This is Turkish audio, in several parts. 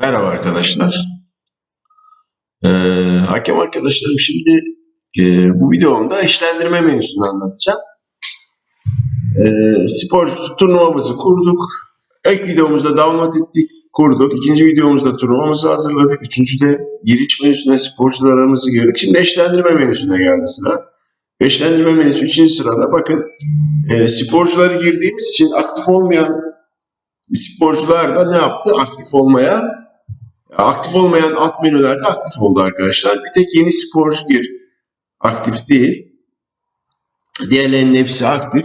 Merhaba arkadaşlar. Ee, hakem arkadaşlarım şimdi e, bu videomda işlendirme menüsünü anlatacağım. Ee, spor turnuvamızı kurduk. İlk videomuzda download ettik, kurduk. İkinci videomuzda turnuvamızı hazırladık. Üçüncüde giriş menüsüne sporcularımızı girdik. Şimdi eşlendirme menüsüne geldi sıra. Eşlendirme menüsü üçüncü sırada. Bakın e, sporcuları girdiğimiz için aktif olmayan sporcular da ne yaptı? Aktif olmaya aktif olmayan alt menülerde aktif oldu arkadaşlar. Bir tek yeni sporcu gir aktif değil. Diğerlerinin hepsi aktif.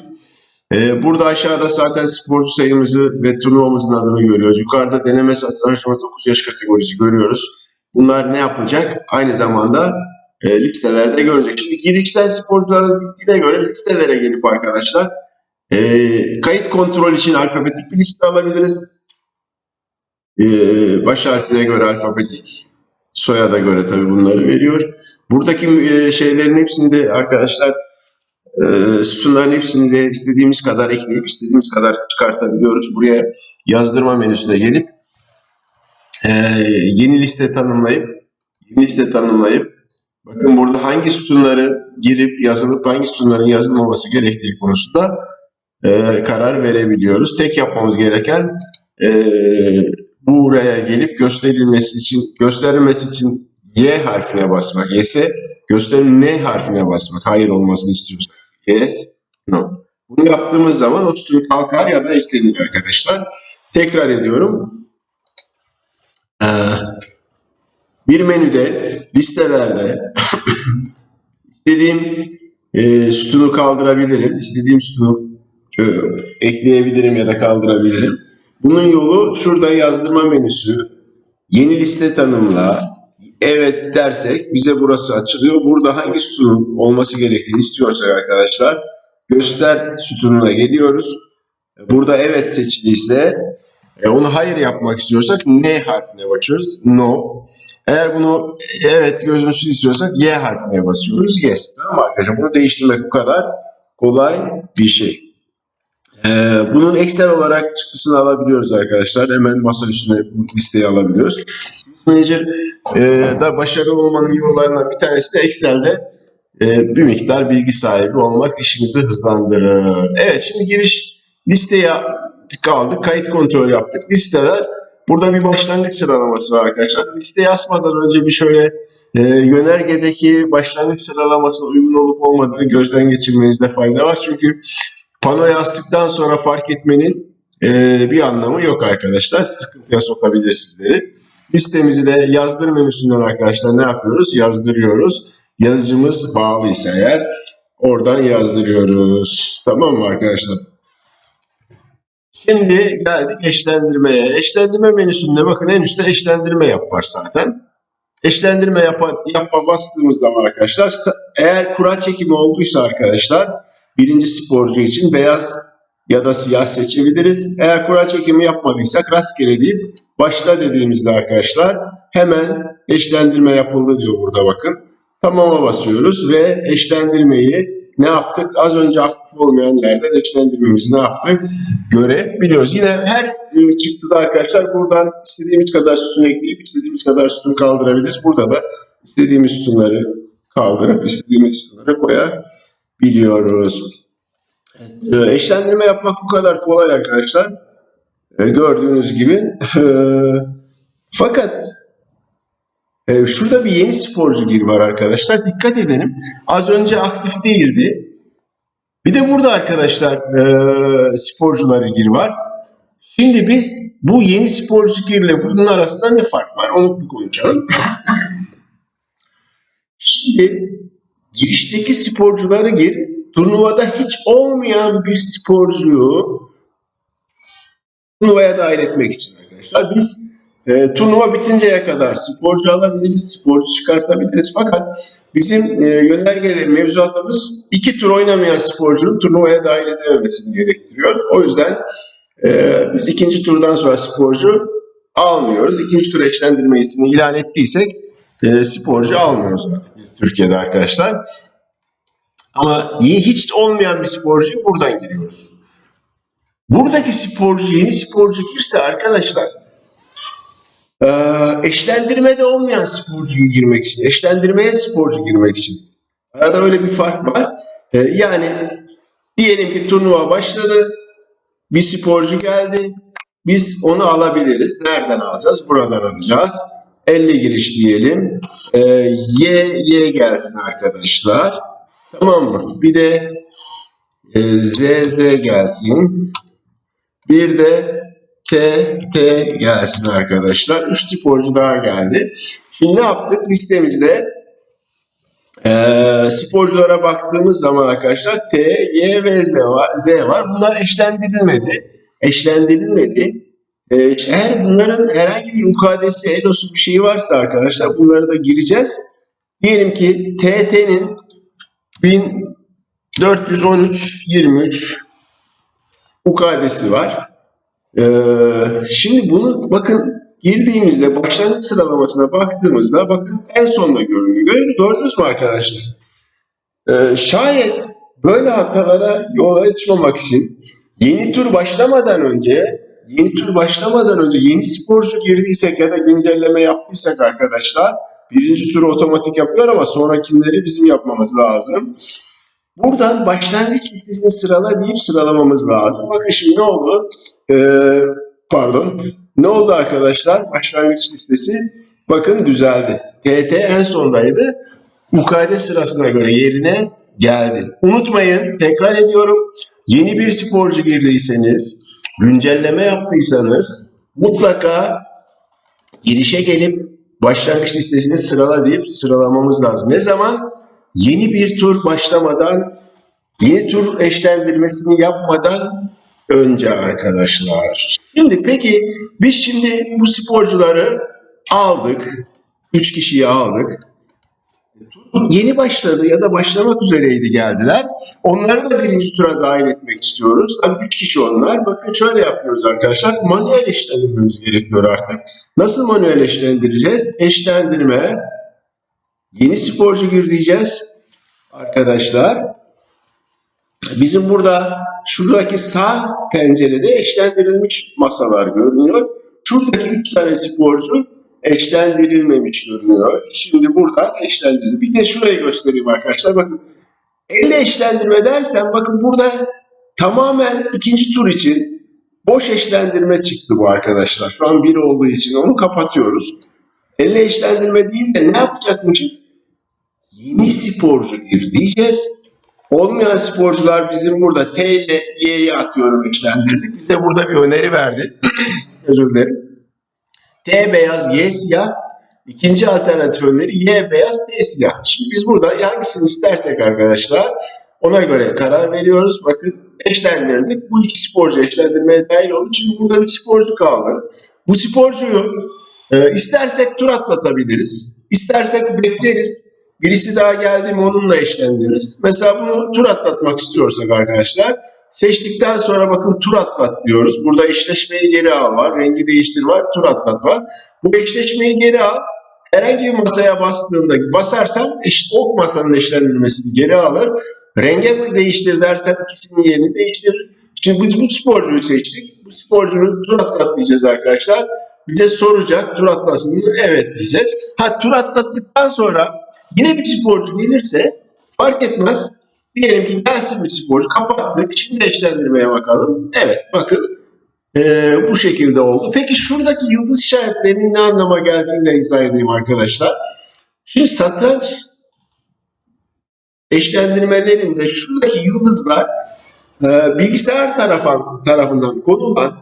Ee, burada aşağıda zaten sporcu sayımızı ve turnuvamızın adını görüyoruz. Yukarıda deneme satranç 9 yaş kategorisi görüyoruz. Bunlar ne yapılacak? Aynı zamanda e, listelerde görecek. Şimdi girişten sporcuların bittiğine göre listelere gelip arkadaşlar e, kayıt kontrol için alfabetik bir liste alabiliriz. E, baş harfine göre alfabetik, soyada göre tabii bunları veriyor. Buradaki e, şeylerin hepsini de arkadaşlar e, sütunların hepsini de istediğimiz kadar ekleyip istediğimiz kadar çıkartabiliyoruz. Buraya yazdırma menüsüne gelip e, yeni liste tanımlayıp yeni liste tanımlayıp bakın burada hangi sütunları girip yazılıp hangi sütunların yazılmaması gerektiği konusunda karar verebiliyoruz. Tek yapmamız gereken buraya gelip gösterilmesi için gösterilmesi için Y harfine basmak. Y'se gösterim N harfine basmak. Hayır olmasını istiyorsak. Yes, no. Bunu yaptığımız zaman o sütun kalkar ya da eklenir arkadaşlar. Tekrar ediyorum. Ee, bir menüde, listelerde istediğim e, sütunu kaldırabilirim. İstediğim sütunu e, ekleyebilirim ya da kaldırabilirim. Bunun yolu şurada yazdırma menüsü. Yeni liste tanımla. Evet dersek bize burası açılıyor. Burada hangi sütunun olması gerektiğini istiyorsak arkadaşlar göster sütununa geliyoruz. Burada evet seçiliyse e, onu hayır yapmak istiyorsak N harfine basıyoruz. No. Eğer bunu evet gözünsün istiyorsak Y harfine basıyoruz. Yes. Tamam arkadaşlar? Bunu değiştirmek bu kadar kolay bir şey. Ee, bunun Excel olarak çıktısını alabiliyoruz arkadaşlar. Hemen masa üstüne bu listeyi alabiliyoruz. Sales Manager e, da başarılı olmanın yollarından bir tanesi de Excel'de e, bir miktar bilgi sahibi olmak işimizi hızlandırır. Evet şimdi giriş listeye kaldık. Kayıt kontrol yaptık. Listeler burada bir başlangıç sıralaması var arkadaşlar. Listeye asmadan önce bir şöyle e, yönergedeki başlangıç sıralamasına uygun olup olmadığını gözden geçirmenizde fayda var. Çünkü panoya astıktan sonra fark etmenin e, bir anlamı yok arkadaşlar. Sıkıntıya sokabilir sizleri. Listemizi de yazdır menüsünden arkadaşlar ne yapıyoruz? Yazdırıyoruz. Yazıcımız bağlıysa eğer oradan yazdırıyoruz. Tamam mı arkadaşlar? Şimdi geldik eşlendirmeye. Eşlendirme menüsünde bakın en üstte eşlendirme yap var zaten. Eşlendirme yapa, yapma bastığımız zaman arkadaşlar eğer kura çekimi olduysa arkadaşlar birinci sporcu için beyaz ya da siyah seçebiliriz. Eğer kura çekimi yapmadıysak rastgele deyip başla dediğimizde arkadaşlar hemen eşlendirme yapıldı diyor burada bakın. Tamama basıyoruz ve eşlendirmeyi ne yaptık? Az önce aktif olmayan yerden eşlendirmemizi ne yaptık? Görebiliyoruz. Yine her e, çıktıda arkadaşlar buradan istediğimiz kadar sütun ekleyip istediğimiz kadar sütun kaldırabiliriz. Burada da istediğimiz sütunları kaldırıp istediğimiz sütunları koyabiliyoruz. Evet. Eşlendirme yapmak bu kadar kolay arkadaşlar. E, gördüğünüz gibi. Fakat ee, şurada bir yeni sporcu gir var arkadaşlar. Dikkat edelim. Az önce aktif değildi. Bir de burada arkadaşlar e, sporcuları gir var. Şimdi biz bu yeni sporcu girle bunun arasında ne fark var? Onu bir konuşalım. Şimdi girişteki sporcuları gir. Turnuvada hiç olmayan bir sporcuyu turnuvaya dahil etmek için arkadaşlar. Biz e, turnuva bitinceye kadar sporcu alabiliriz, sporcu çıkartabiliriz. Fakat bizim e, yönergeleri, mevzuatımız iki tur oynamayan sporcunun turnuvaya dahil edememesini gerektiriyor. O yüzden e, biz ikinci turdan sonra sporcu almıyoruz. İkinci tur eşlendirmesini ilan ettiysek e, sporcu almıyoruz artık biz Türkiye'de arkadaşlar. Ama iyi hiç olmayan bir sporcuyu buradan giriyoruz. Buradaki sporcu yeni sporcu girse arkadaşlar Ee, eşlendirmede olmayan sporcuyu girmek için, eşlendirmeye sporcu girmek için. Arada öyle bir fark var. Ee, yani diyelim ki turnuva başladı, bir sporcu geldi, biz onu alabiliriz. Nereden alacağız? Buradan alacağız. 50 giriş diyelim. Ee, y, Y gelsin arkadaşlar. Tamam mı? Bir de e, Z, Z gelsin. Bir de T, T gelsin arkadaşlar. Üç sporcu daha geldi. Şimdi ne yaptık? Listemizde eee, sporculara baktığımız zaman arkadaşlar T, Y ve Z var. Z var. Bunlar eşlendirilmedi. Eşlendirilmedi. Eee, eğer bunların herhangi bir UKD'si, EDOS'u bir şeyi varsa arkadaşlar bunları da gireceğiz. Diyelim ki TT'nin 1413 23 UKD'si var. Ee, şimdi bunu bakın girdiğimizde başlangıç sıralamasına baktığımızda bakın en sonda görünüyor. Gördünüz mü arkadaşlar? Ee, şayet böyle hatalara yol açmamak için yeni tur başlamadan önce yeni tur başlamadan önce yeni sporcu girdiysek ya da güncelleme yaptıysak arkadaşlar birinci turu otomatik yapıyor ama sonrakileri bizim yapmamız lazım. Buradan başlangıç listesini sırala deyip sıralamamız lazım. Bakın şimdi ne oldu? Ee, pardon. Ne oldu arkadaşlar? Başlangıç listesi bakın düzeldi. TT en sondaydı. UKD sırasına göre yerine geldi. Unutmayın tekrar ediyorum. Yeni bir sporcu girdiyseniz, güncelleme yaptıysanız mutlaka girişe gelip başlangıç listesini sırala deyip sıralamamız lazım. Ne zaman? Yeni bir tur başlamadan, yeni tur eşlendirmesini yapmadan önce arkadaşlar. Şimdi peki biz şimdi bu sporcuları aldık. Üç kişiyi aldık. Yeni başladı ya da başlamak üzereydi geldiler. Onları da birinci tura dahil etmek istiyoruz. Tabii üç kişi onlar. Bakın şöyle yapıyoruz arkadaşlar. Manuel eşlendirmemiz gerekiyor artık. Nasıl manuel eşlendireceğiz? Eşlendirme, Yeni sporcu gir diyeceğiz arkadaşlar. Bizim burada şuradaki sağ pencerede eşlendirilmiş masalar görünüyor. Şuradaki üç tane sporcu eşlendirilmemiş görünüyor. Şimdi buradan eşlendiririz. Bir de şurayı göstereyim arkadaşlar. Bakın elle eşlendirme dersen bakın burada tamamen ikinci tur için boş eşlendirme çıktı bu arkadaşlar. Şu an bir olduğu için onu kapatıyoruz. Elle eşlendirme değil de ne yapacakmışız? Yeni sporcu gir diyeceğiz. Olmayan sporcular bizim burada T ile Y'yi atıyorum eşlendirdik. Bize burada bir öneri verdi. Özür dilerim. T beyaz, Y siyah. İkinci alternatif öneri Y beyaz, T siyah. Şimdi biz burada hangisini istersek arkadaşlar ona göre karar veriyoruz. Bakın eşlendirdik. Bu iki sporcu eşlendirmeye dahil oldu. Şimdi burada bir sporcu kaldı. Bu sporcuyu e, istersek tur atlatabiliriz. İstersek bekleriz. Birisi daha geldi mi onunla eşlendiririz. Mesela bunu tur atlatmak istiyorsak arkadaşlar seçtikten sonra bakın tur atlat diyoruz. Burada eşleşmeyi geri al var. Rengi değiştir var. Tur atlat var. Bu eşleşmeyi geri al. Herhangi bir masaya bastığımda basarsam eş, o masanın eşlendirmesini geri alır. Renge değiştir dersem ikisinin yerini değiştirir. Şimdi biz bu sporcuyu seçtik. Bu sporcunun tur atlat diyeceğiz arkadaşlar. Bize soracak tur atlasın mı? Evet diyeceğiz. Ha tur atlattıktan sonra yine bir sporcu gelirse fark etmez. Diyelim ki gelsin bir sporcu kapattık. Şimdi eşlendirmeye bakalım. Evet bakın ee, bu şekilde oldu. Peki şuradaki yıldız işaretlerinin ne anlama geldiğini de izah edeyim arkadaşlar. Şimdi satranç eşlendirmelerinde şuradaki yıldızlar e, bilgisayar tarafan, tarafından konulan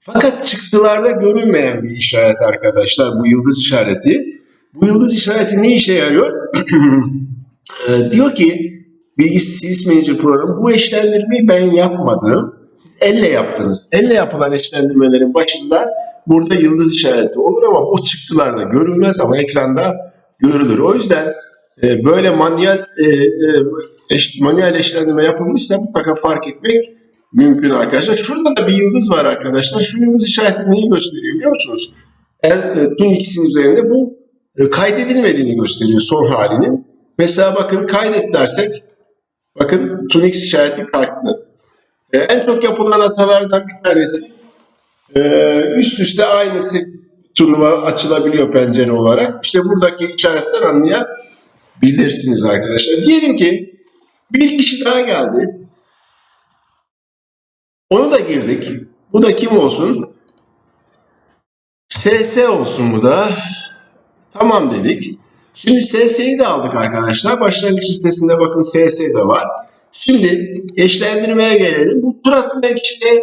fakat çıktılarda görünmeyen bir işaret arkadaşlar bu yıldız işareti. Bu yıldız işareti ne işe yarıyor? E, diyor ki Bilgisayar Manager programı bu eşlendirmeyi ben yapmadım. Siz elle yaptınız. Elle yapılan eşlendirmelerin başında burada yıldız işareti olur ama o çıktılarda görülmez ama ekranda görülür. O yüzden e, böyle manuel e, e, eş, manuel eşlendirme yapılmışsa mutlaka fark etmek mümkün arkadaşlar. Şurada da bir yıldız var arkadaşlar. Şu yıldız işareti neyi gösteriyor biliyor musunuz? El, e, Dün ikisinin üzerinde bu e, kaydedilmediğini gösteriyor son halinin. Mesela bakın kaydet dersek bakın Tunix işareti kalktı. E, en çok yapılan hatalardan bir tanesi e, üst üste aynısı turnuva açılabiliyor pencere olarak. İşte buradaki işaretten anlayabilirsiniz arkadaşlar. Diyelim ki bir kişi daha geldi. Onu da girdik. Bu da kim olsun? SS olsun bu da. Tamam dedik. Şimdi SS'yi de aldık arkadaşlar. Başlangıç listesinde bakın SS de var. Şimdi eşlendirmeye gelelim. Bu tur atlayan kişiyle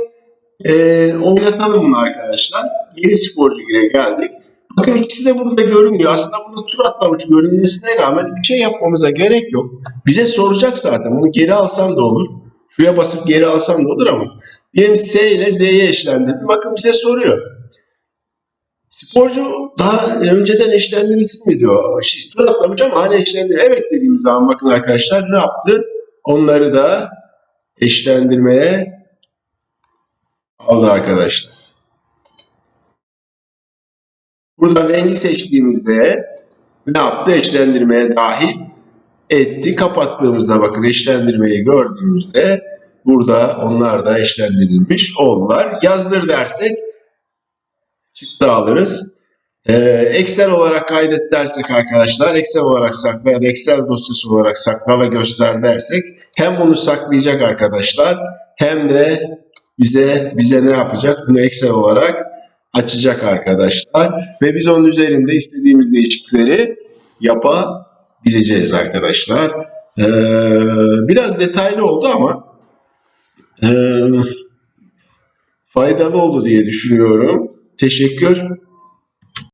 e, oynatalım bunu arkadaşlar. Yeni sporcu ile geldik. Bakın ikisi de burada görünüyor. Aslında burada tur atlamış görünmesine rağmen bir şey yapmamıza gerek yok. Bize soracak zaten. Bunu geri alsam da olur. Şuraya basıp geri alsam da olur ama. Diyelim S ile Z'ye eşlendirdim. Bakın bize soruyor. Sporcu daha önceden eşlendirilsin mi diyor. Şey, atlamış ama hani eşlendir. Evet dediğimiz zaman bakın arkadaşlar ne yaptı? Onları da eşlendirmeye aldı arkadaşlar. Buradan rengi seçtiğimizde ne yaptı? Eşlendirmeye dahil etti. Kapattığımızda bakın eşlendirmeyi gördüğümüzde burada onlar da eşlendirilmiş oldular. Yazdır dersek çıktı alırız. Ee, Excel olarak kaydet dersek arkadaşlar Excel olarak sakla ya da Excel dosyası olarak sakla ve göster dersek hem bunu saklayacak arkadaşlar hem de bize bize ne yapacak? Bunu Excel olarak açacak arkadaşlar ve biz onun üzerinde istediğimiz değişiklikleri yapabileceğiz arkadaşlar. Ee, biraz detaylı oldu ama ee, faydalı oldu diye düşünüyorum. Teşekkür